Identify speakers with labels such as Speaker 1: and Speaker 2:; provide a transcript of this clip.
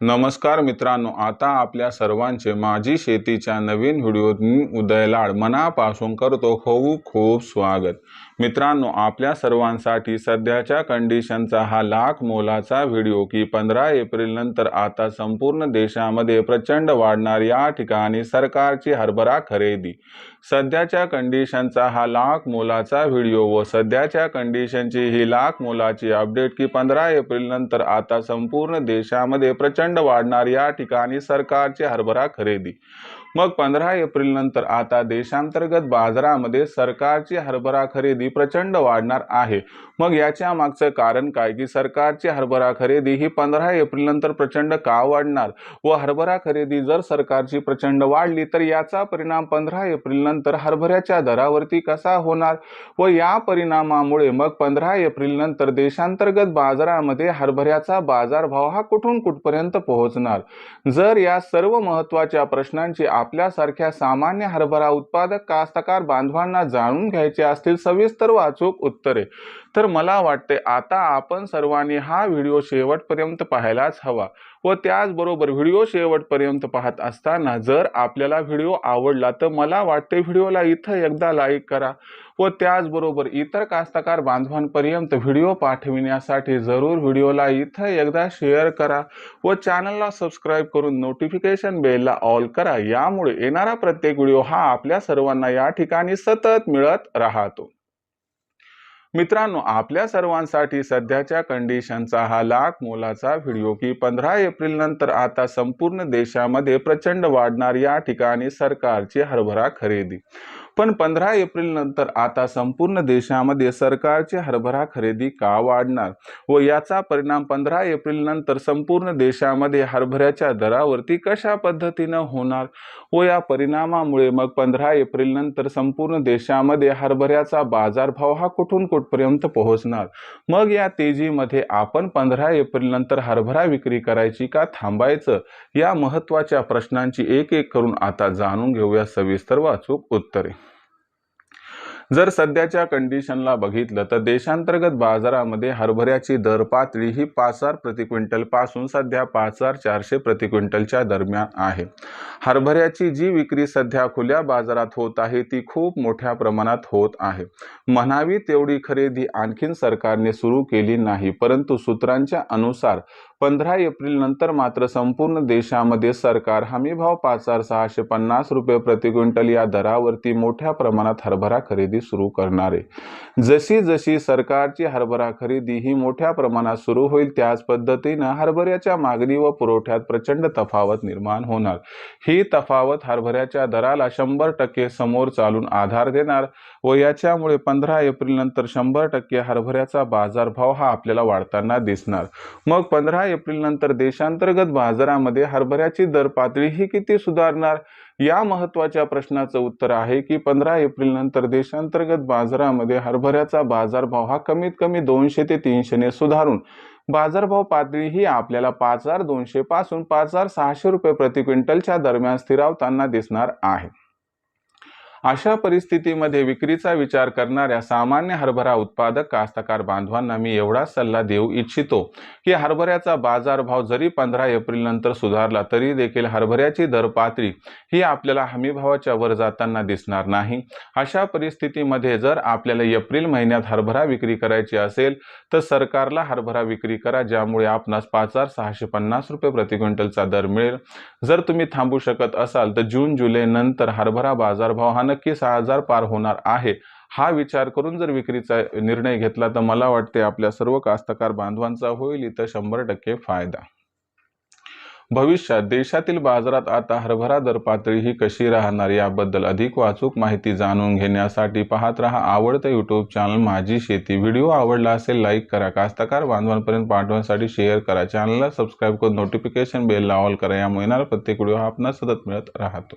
Speaker 1: नमस्कार मित्रांनो आता आपल्या सर्वांचे माझी शेतीच्या नवीन व्हिडिओत मी मनापासून करतो. खूप खूप स्वागत. मित्रांनो आपल्या सर्वांसाठी सध्याच्या कंडिशनचा हा लाख मोलाचा व्हिडिओ की पंधरा एप्रिल नंतर आता संपूर्ण देशामध्ये प्रचंड वाढणार या ठिकाणी सरकारची हरभरा खरेदी. सध्याच्या कंडिशनचा हा लाख मोलाचा व्हिडिओ व सध्याच्या कंडिशनची ही लाख मोलाची अपडेट की पंधरा एप्रिल नंतर आता संपूर्ण देशामध्ये प्रचंड वाढणार या ठिकाणी सरकारची हरभरा खरेदी. मग पंधरा एप्रिल नंतर आता देशांतर्गत बाजारामध्ये सरकारची हरभरा खरेदी प्रचंड वाढणार आहे. मग याच्या मागचं कारण काय? की सरकारची हरभरा खरेदी ही पंधरा एप्रिल नंतर प्रचंड का वाढणार? व हरभरा खरेदी जर सरकारची प्रचंड वाढली तर याचा परिणाम पंधरा एप्रिल नंतर हरभऱ्याच्या दरावरती कसा होणार? व या परिणामामुळे मग पंधरा एप्रिल नंतर देशांतर्गत बाजारामध्ये हरभऱ्याचा बाजारभाव हा कुठून कुठपर्यंत पोहोचणार? जर या सर्व महत्त्वाच्या प्रश्नांची आपल्यासारख्या सामान्य हरभरा उत्पादक कास्तकार बांधवांना जाणून घ्यायचे असतील सविस्तर वाचूक उत्तरे. तर मला वाटते आता आपण सर्वांनी हा व्हिडिओ शेवटपर्यंत पाहायलाच हवा व त्याचबरोबर व्हिडिओ शेवटपर्यंत पाहत असताना जर आपल्याला व्हिडिओ आवडला तर मला वाटते व्हिडिओला इथं एकदा लाईक करा. व त्याचबरोबर इतर कास्तकार बांधवांपर्यंत व्हिडिओ पाठविण्यासाठी जरूर व्हिडिओला इथं एकदा शेअर करा व चॅनलला सबस्क्राईब करून नोटिफिकेशन बेलला ऑल करा. यामुळे येणारा प्रत्येक व्हिडिओ हा आपल्या सर्वांना या ठिकाणी सतत मिळत राहतो. मित्रांनो आपल्या सर्वांसाठी सध्याच्या कंडिशनचा हा लाख मोलाचा व्हिडिओ की पंधरा एप्रिल नंतर आता संपूर्ण देशामध्ये प्रचंड वाढणार या ठिकाणी सरकारची हरभरा खरेदी. पण पंधरा एप्रिल नंतर आता संपूर्ण देशामध्ये सरकारची हरभरा खरेदी का वाढणार? व याचा परिणाम पंधरा एप्रिल नंतर संपूर्ण देशामध्ये हरभऱ्याच्या दरावरती कशा पद्धतीनं होणार? व या परिणामामुळे मग पंधरा एप्रिल नंतर संपूर्ण देशामध्ये हरभऱ्याचा बाजारभाव हा कुठून कुठपर्यंत पोहोचणार? मग या तेजीमध्ये आपण पंधरा एप्रिल नंतर हरभरा विक्री करायची का थांबायचं? या महत्त्वाच्या प्रश्नांची एक एक करून आता जाणून घेऊया. सविस्तर व अचूक उत्तरे. जर सध्याच्या कंडिशनला बघितलं तर देशांतर्गत बाजारामध्ये हरभऱ्याची दर पातळी ही पाच हजार प्रति क्विंटलपासून सध्या पाच हजार चारशे प्रति क्विंटलच्या दरम्यान आहे. हरभऱ्याची जी विक्री सध्या खुल्या बाजारात होत आहे ती खूप मोठ्या प्रमाणात होत आहे. म्हणावी तेवढी खरेदी आणखीन सरकारने सुरू केली नाही परंतु सूत्रांच्या अनुसार पंधरा एप्रिल नंतर मात्र संपूर्ण देशामध्ये सरकार हमीभाव पाच हजार सहाशे पन्नास रुपये प्रति क्विंटल या दरावरती मोठ्या प्रमाणात हरभरा खरेदी सुरू करणार. आहे जशी जशी सरकारची हरभरा खरेदी ही मोठ्या प्रमाणात सुरू होईल त्याच पद्धतीनं हरभऱ्याच्या मागणी व पुरवठ्यात प्रचंड तफावत निर्माण होणार. ही तफावत हरभऱ्याच्या दराला शंभर टक्के समोर चालून आधार देणार व याच्यामुळे पंधरा एप्रिल नंतर शंभर टक्के हरभऱ्याचा बाजारभाव हा आपल्याला वाढताना दिसणार. मग पंधरा एप्रिल नंतर देशांतर्गत बाजारामध्ये हरभऱ्याची दर पातळी ही किती सुधारणार? या महत्त्वाच्या प्रश्नाचं उत्तर आहे की पंधरा एप्रिल नंतर देशांतर्गत बाजारामध्ये हरभऱ्याचा बाजारभाव हा कमीत कमी दोनशे ते तीनशेने सुधारून बाजारभाव पातळी ही आपल्याला पाच हजार दोनशे पासून पाच हजार सहाशे रुपये प्रति क्विंटलच्या दरम्यान स्थिरावताना दिसणार आहे. अशा परिस्थितीमध्ये विक्रीचा विचार करणाऱ्या सामान्य हरभरा उत्पादक कास्तकार बांधवांना मी एवढा सल्ला देऊ इच्छितो की हरभऱ्याचा बाजारभाव जरी पंधरा एप्रिल नंतर सुधारला तरी देखील हरभऱ्याची दर पातळी ही आपल्याला हमीभावाच्या वर जाताना दिसणार नाही. अशा परिस्थितीमध्ये जर आपल्याला एप्रिल महिन्यात हरभरा विक्री करायची असेल तर सरकारला हरभरा विक्री करा ज्यामुळे आपणास पाच हजार सहाशे पन्नास रुपये प्रति क्विंटलचा दर मिळेल. जर तुम्ही थांबू शकत असाल तर जून जुलै नंतर हरभरा बाजारभाव हा नक्की सहा हजार पार होणार आहे. हा विचार करून जर विक्रीचा निर्णय घेतला तर मला वाटते आपल्या सर्व कास्तकार बांधवांचा होईल. इथं शंभर टक्के फायदा. भविष्यात देशातील बाजारात आता हरभरा दर पातळी ही कशी राहणार याबद्दल अधिक वाचूक माहिती जाणून घेण्यासाठी पाहत रहा आवडतं यूट्यूब चॅनल माझी शेती. व्हिडिओ आवडला असेल लाईक करा. कास्तकार बांधवांपर्यंत पाठवण्यासाठी शेअर करा. चॅनलला सबस्क्राईब करून नोटिफिकेशन बेल ऑल करा. यामुळे येणारा प्रत्येक व्हिडिओ हा आपणास सतत मिळत राहतो.